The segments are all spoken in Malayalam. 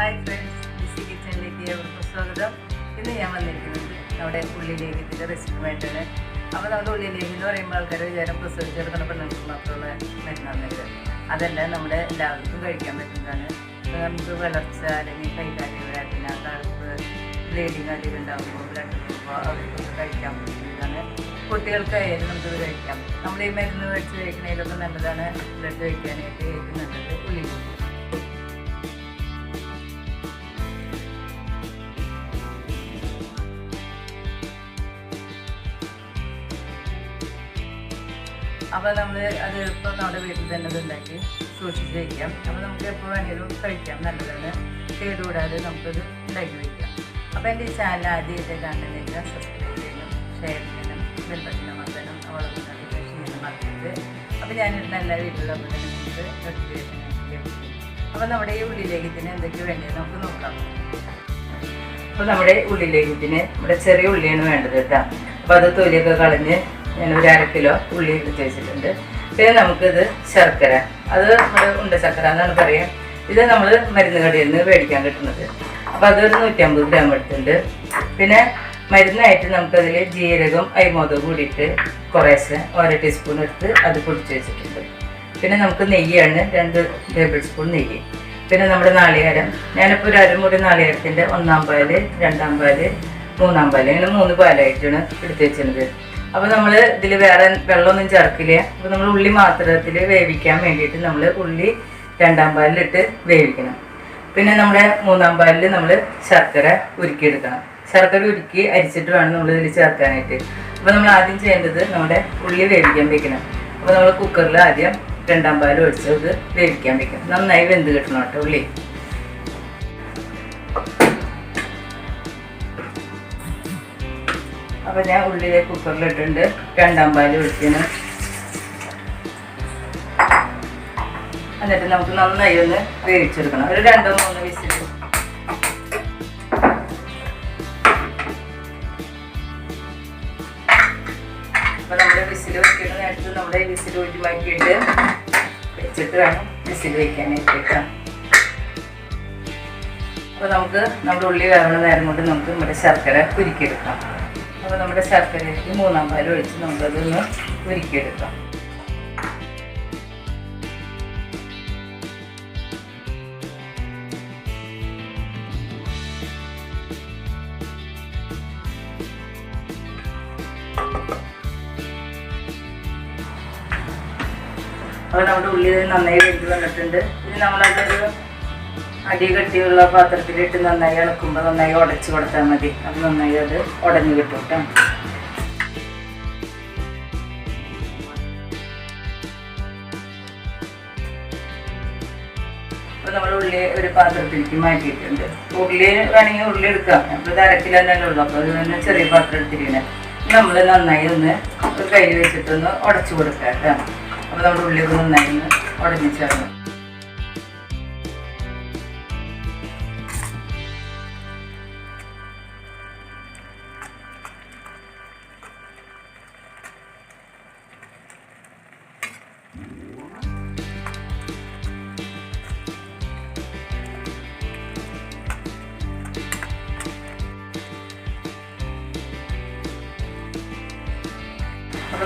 ഹായ് ഫ്രണ്ട്സ് ബിസി കിച്ചണിലേക്ക് ഏവർക്കും സ്വാഗതം. ഇന്ന് ഞാൻ വന്നിരിക്കുന്നത് നമ്മുടെ ഉള്ളിലേഖത്തിന്റെ റെസിപ്പിയുമായിട്ടാണ് അപ്പോൾ നമ്മുടെ ഉള്ളിലേക്ക് എന്ന് പറയുമ്പോൾ ആൾക്കാർ വിചാരം പ്രസവിച്ചെടുക്കുന്ന പെണ്ണുങ്ങൾക്ക് മാത്രമുള്ള മരുന്നാണെന്നത് അതല്ല നമ്മുടെ എല്ലാവർക്കും കഴിക്കാൻ പറ്റുന്നതാണ്. നമുക്ക് വളർച്ച അല്ലെങ്കിൽ കൈകാര്യം വേദന തണുപ്പ് ബ്ലീഡിങ് അധികം ഉണ്ടാകുമ്പോൾ ബ്ലഡ് പോകുമ്പോൾ അവർക്കൊക്കെ കഴിക്കാൻ പറ്റുന്നതാണ്. കുട്ടികൾക്കായാലും നമുക്കിത് കഴിക്കാം. നമ്മൾ ഈ മരുന്ന് മേടിച്ച് കഴിക്കുന്നതിലൊക്കെ നല്ലതാണ് ബ്ലഡ് കഴിക്കാനായിട്ട് ഏറ്റവും നല്ലത് ഉള്ളിലേക്ക് അപ്പോൾ നമ്മൾ അത് ഇപ്പം നമ്മുടെ വീട്ടിൽ തന്നെ ഉണ്ടാക്കി സൂക്ഷിച്ച് വയ്ക്കാം അപ്പോൾ നമുക്ക് എപ്പോൾ വേണമെങ്കിലും കഴിക്കാം. നല്ലതാണ്. കേടുകൂടാതെ നമുക്കത് ഉണ്ടാക്കി വയ്ക്കാം അപ്പോൾ എന്റെ ഈ ചാനൽ ആദ്യമായിട്ട് കാണുന്നില്ല സബ്സ്ക്രൈബ് ചെയ്യണം ഷെയർ ചെയ്യണം ബെൽബട്ടൺ അമർത്തണം അവളെ നോട്ടിഫിക്കേഷൻ ചെയ്യണം മറക്കരുത്. അപ്പോൾ ഞാനിടുന്ന എല്ലാ വീട്ടിലും നമുക്ക് നോട്ടിഫിക്കേഷൻ അപ്പോൾ നമ്മുടെ ഈ ഉള്ളിലേക്കത്തിന് എന്തൊക്കെ വേണ്ടത് നമുക്ക് നോക്കാം. അപ്പോൾ നമ്മുടെ ഉള്ളിലേക്കത്തിന് നമ്മുടെ ചെറിയ ഉള്ളിയാണ് വേണ്ടത് കേട്ടോ. അപ്പോൾ അത് തൊലിയൊക്കെ കളഞ്ഞ് ഞാൻ ഒരു അര കിലോ ഉള്ളി എടുത്ത് വെച്ചിട്ടുണ്ട്. പിന്നെ നമുക്കിത് ശർക്കര. അത് നമ്മുടെ ഉണ്ട ശർക്കര എന്നാണ് പറയാം. ഇത് നമ്മൾ മരുന്ന് കടയിൽ നിന്ന് മേടിക്കാൻ കിട്ടുന്നത്. അപ്പോൾ അതൊരു നൂറ്റമ്പത് ഗ്രാം എടുത്തിട്ടുണ്ട്. പിന്നെ മരുന്നായിട്ട് നമുക്കതിൽ ജീരകം അരിമോദം കൂടിയിട്ട് കുറേശ്ശെ ഓരോ ടീസ്പൂൺ എടുത്ത് അത് പൊടിച്ച് വെച്ചിട്ടുണ്ട്. പിന്നെ നമുക്ക് നെയ്യാണ് രണ്ട് ടേബിൾ സ്പൂൺ നെയ്യ്. പിന്നെ നമ്മുടെ നാളികേരം. ഞാനിപ്പോൾ ഒരു അരമുറി നാളികേരത്തിന്റെ ഒന്നാം പാൽ രണ്ടാം പാൽ മൂന്നാം പാൽ ഇങ്ങനെ മൂന്ന് പാലായിട്ടാണ് എടുത്ത് വെച്ചിരുന്നത്. അപ്പോൾ നമ്മൾ ഇതിൽ വേറെ വെള്ളമൊന്നും ചേർക്കില്ല. അപ്പോൾ നമ്മൾ ഉള്ളി മാത്രത്തിൽ വേവിക്കാൻ വേണ്ടിയിട്ട് നമ്മൾ ഉള്ളി രണ്ടാം പാലിലിട്ട് വേവിക്കണം. പിന്നെ നമ്മുടെ മൂന്നാം പാലിൽ നമ്മൾ ശർക്കര ഉരുക്കിയെടുക്കണം. ശർക്കര ഉരുക്കി അരിച്ചിട്ട് വേണം നമ്മൾ ഇതിൽ ചേർക്കാനായിട്ട്. അപ്പോൾ നമ്മൾ ആദ്യം ചെയ്യേണ്ടത് നമ്മുടെ ഉള്ളി വേവിക്കാൻ വെക്കണം. അപ്പോൾ നമ്മൾ കുക്കറിൽ ആദ്യം രണ്ടാം പാൽ ഒഴിച്ച് ഇത് വേവിക്കാൻ വെക്കണം. നന്നായി വെന്ത് കിട്ടണം കേട്ടോ ഉള്ളി. അപ്പോൾ ഞാൻ ഉള്ളിലെ കുക്കറിലിട്ടുണ്ട് രണ്ടാം പാൽ ഒഴിക്കണം എന്നിട്ട് നമുക്ക് നന്നായി ഒന്ന് വേവിച്ചെടുക്കണം. ഒരു രണ്ടോ മൂന്നോ വിസിൽ അപ്പോൾ നമ്മുടെ വിസിൽ വെക്കുന്ന നേരത്ത് നമ്മുടെ വിസിൽ ഒഴിവാക്കിയിട്ട് വെച്ചിട്ട് വേണം വിസിൽ വയ്ക്കാനായിട്ട് അപ്പോൾ നമുക്ക് നമ്മുടെ ഉള്ളി വേവണ നേരം കൊണ്ട് നമുക്ക് നമ്മുടെ ശർക്കര ഉരുക്കിയെടുക്കാം. അപ്പോൾ നമ്മുടെ ശർക്കരയിലേക്ക് മൂന്നാം പാൽ ഒഴിച്ച് നമുക്കതൊന്ന് ഉരുക്കിയെടുക്കാം. അപ്പോൾ നമ്മുടെ ഉള്ളി നന്നായി വെന്ത് വന്നിട്ടുണ്ട്. ഇനി നമ്മളതൊരു അടി കട്ടിയുള്ള പാത്രത്തിലിട്ട് നന്നായി ഇളക്കുമ്പോൾ നന്നായി ഉടച്ച് കൊടുത്താൽ മതി. അത് നന്നായി അത് ഉടഞ്ഞു കിട്ടും കേട്ടോ നമ്മൾ ഉള്ളി ഒരു പാത്രത്തിലേക്ക് മാറ്റിയിട്ടുണ്ട്. ഉള്ളി വേണമെങ്കിൽ ഉള്ളി എടുക്കാം. അപ്പോൾ ഇത് അരക്കിലോ തന്നെ ഉള്ളൂ അപ്പോൾ അത് ചെറിയ പാത്രം എടുത്തിരിക്കുന്നത് നമ്മൾ നന്നായി ഒന്ന് ഒരു കയ്യിൽ വെച്ചിട്ടൊന്ന് ഉടച്ചു കൊടുക്കാം കേട്ടോ അപ്പോൾ നമ്മുടെ ഉള്ളിയൊക്കെ നന്നായി ഒന്ന് ഉടഞ്ഞു ചേർന്നു.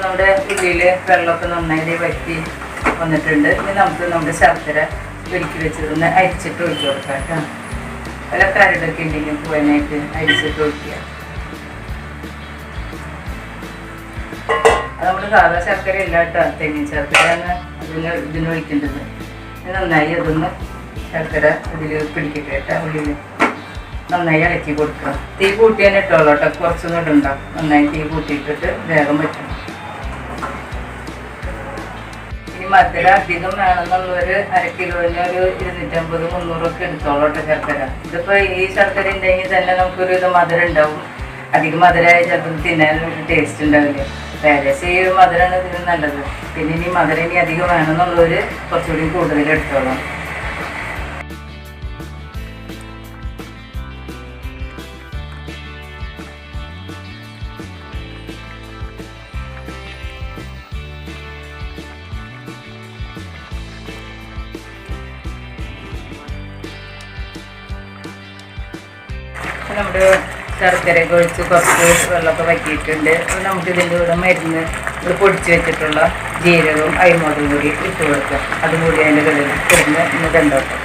നമ്മുടെ ഉള്ളിയിൽ വെള്ളമൊക്കെ നന്നായി വറ്റി വന്നിട്ടുണ്ട്. ഇനി നമുക്ക് നമ്മുടെ ശർക്കര ഒരുക്കി വെച്ചതൊന്ന് അരിച്ചിട്ട് ഒഴിച്ചു കൊടുക്കാം കേട്ടോ. വല്ല കരടൊക്കെ ഉണ്ടെങ്കിൽ പോകാനായിട്ട് അരിച്ചിട്ട് ഒഴിക്കുക. അത് നമ്മൾ സാധാ ശർക്കര ഇല്ല കേട്ടോ തെങ്ങിൻ ശർക്കരയാണ് അതിന് ഇതിന് ഒഴിക്കേണ്ടത്. നന്നായി അതൊന്ന് ശർക്കര ഇതിൽ പിടിക്കട്ടെ കേട്ടോ ഉള്ളിൽ നന്നായി ഇളക്കി കൊടുക്കുക തീ കൂട്ടി തന്നെ ഇട്ടോളൂ കേട്ടോ. കുറച്ചൊന്നും ഉണ്ടാവും നന്നായി തീ കൂട്ടിയിട്ടിട്ട് വേഗം പറ്റണം മധുര അധികം വേണമെന്നുള്ളൊരു അര കിലോന് ഒരു ഇരുന്നൂറ്റമ്പത് മുന്നൂറൊക്കെ എടുത്തോളൂ കേട്ടോ ശർക്കര. ഇതിപ്പോൾ ഈ ശർക്കര ഉണ്ടെങ്കിൽ തന്നെ നമുക്കൊരു ഇത് മധുരം ഉണ്ടാവും. അധികം മധുരമായ ചിലപ്പോൾ തിന്നാൻ ഒരു ടേസ്റ്റ് ഉണ്ടാവില്ല. ഈ ഒരു മധുരമാണ് ഇതിന് നല്ലത്. പിന്നെ ഇനി മധുരം ഇനി അധികം വേണമെന്നുള്ളവർ കുറച്ചുകൂടി കൂടുതൽ എടുത്തോളാം. നമ്മുടെ ശർക്കരയൊക്കെ ഒഴിച്ച് കുറച്ച് വെള്ളമൊക്കെ വറ്റിയിട്ടുണ്ട്. അപ്പോൾ നമുക്ക് ഇതിന്റെ കൂടെ മരുന്ന് ഇവിടെ പൊടിച്ച് വെച്ചിട്ടുള്ള ജീരകവും അരിമുളകും കൂടി ഇട്ട് കൊടുക്കുക അതും കൂടി അതിന്റെ കളിയിൽ കിടന്ന് ഇന്ന് കണ്ടോട്ടെ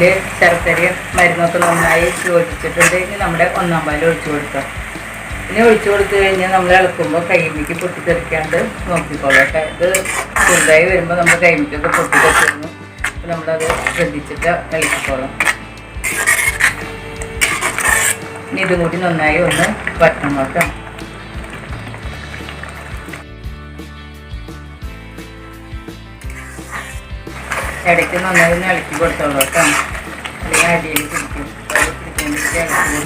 ഉള്ളിയിൽ ശർക്കരയും മരുന്നൊക്കെ നന്നായി യോജിച്ചിട്ടുണ്ട്. ഇനി നമ്മുടെ ഒന്നാം പാൽ ഒഴിച്ചു കൊടുക്കാം. ഇനി ഒഴിച്ചു കൊടുത്തു കഴിഞ്ഞാൽ നമ്മൾ ഇളക്കുമ്പോൾ കൈമിക്ക് പൊട്ടിത്തെറിക്കാണ്ട് നോക്കിക്കോളട്ടെ. ഇത് ചെറുതായി വരുമ്പോൾ നമ്മൾ കൈമിക്കൊക്കെ പൊട്ടിത്തെറിക്കുന്നു. അപ്പോൾ നമ്മളത് ശ്രദ്ധിച്ചിട്ട് ഇളക്കിക്കോളാം. ഇനി ഇതും കൂടി നന്നായി ഒന്ന് വട്ടം കേട്ടോ ഇടയ്ക്ക് നന്നായി ഇളക്കി കൊടുത്തോളൂ കേട്ടോ. അല്ലെങ്കിൽ അടിയിൽ പിടിക്കും. പിടിക്കുമ്പോഴേക്ക് ഇളക്കി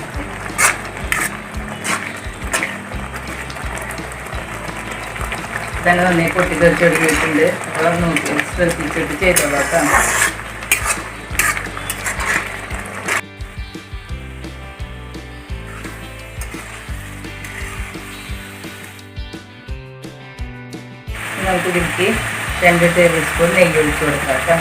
തന്നെ നന്നായി പൊട്ടി തെറിച്ചെടുത്തിട്ടുണ്ട് അപ്പോൾ നോക്കി ശ്രദ്ധിച്ചിട്ട് ചെയ്തോളൂ കേട്ടോ. നമുക്ക് ഇതിലേക്ക് രണ്ട് ടേബിൾ സ്പൂൺ നെയ്യ് ഒഴിച്ച് കൊടുക്കാം കേട്ടോ.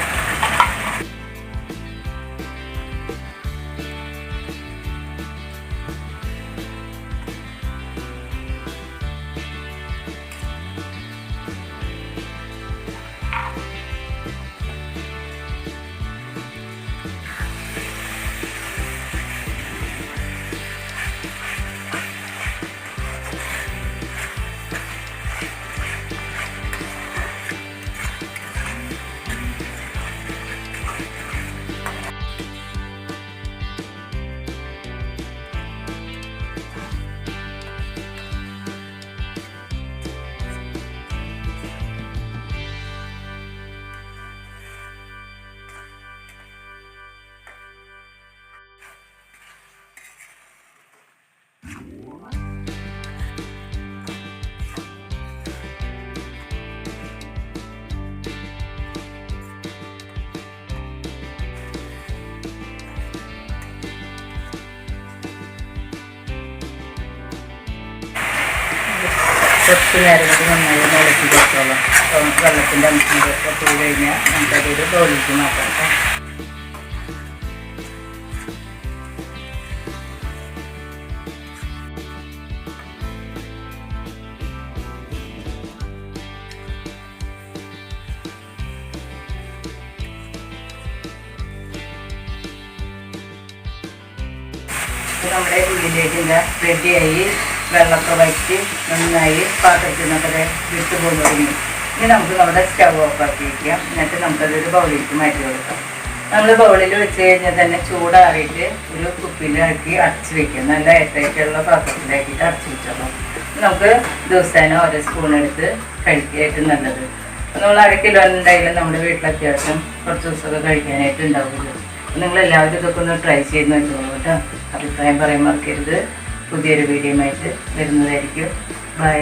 കുറച്ച് നേരം കൂടി നന്നായി ഇളക്കി കൊടുത്തോളാം വെള്ളത്തിന്റെ അംശം പോയി കഴിഞ്ഞാൽ നമുക്കതൊരു ബൗളിലേക്ക് മാറ്റാം കേട്ടോ. നമ്മുടെ ഉള്ളിലേക്ക് റെഡിയായി വെള്ളമൊക്കെ വറ്റി നന്നായി പാത്രത്തിൽ നിന്നൊക്കെ വിട്ടു പോകുന്ന ഇനി നമുക്ക് നമ്മുടെ സ്റ്റവ് ഓഫ് ആക്കി വയ്ക്കാം എന്നിട്ട് നമുക്കതൊരു ബൗളിലേക്ക് മാറ്റി കൊടുക്കാം. നമ്മൾ ബൗളിൽ വെച്ച് കഴിഞ്ഞാൽ തന്നെ ചൂടാറിയിട്ട് ഒരു കുപ്പിയിലാക്കി അടച്ച് വെക്കാം. നല്ല എയർടൈറ്റുള്ള പാത്രത്തിലാക്കിയിട്ട് അടച്ച് വെച്ചോളാം. നമുക്ക് ദിവസേന ഓരോ സ്പൂൺ എടുത്ത് കഴിക്കാനായിട്ട് നല്ലത്. നമ്മൾ അര കിലോ ഉണ്ടായാലും നമ്മുടെ വീട്ടിൽ അത്യാവശ്യം കുറച്ച് ദിവസമൊക്കെ കഴിക്കാനായിട്ട് ഉണ്ടാവുമല്ലോ. നിങ്ങൾ എല്ലാവരും ഇതൊക്കെ ഒന്ന് ട്രൈ ചെയ്ത് നോക്കിക്കോളൂ കേട്ടോ. അഭിപ്രായം പറയാൻ മറക്കരുത്. പുതിയൊരു വീഡിയോ ആയിട്ട് വരുന്നതായിരിക്കും. ബൈ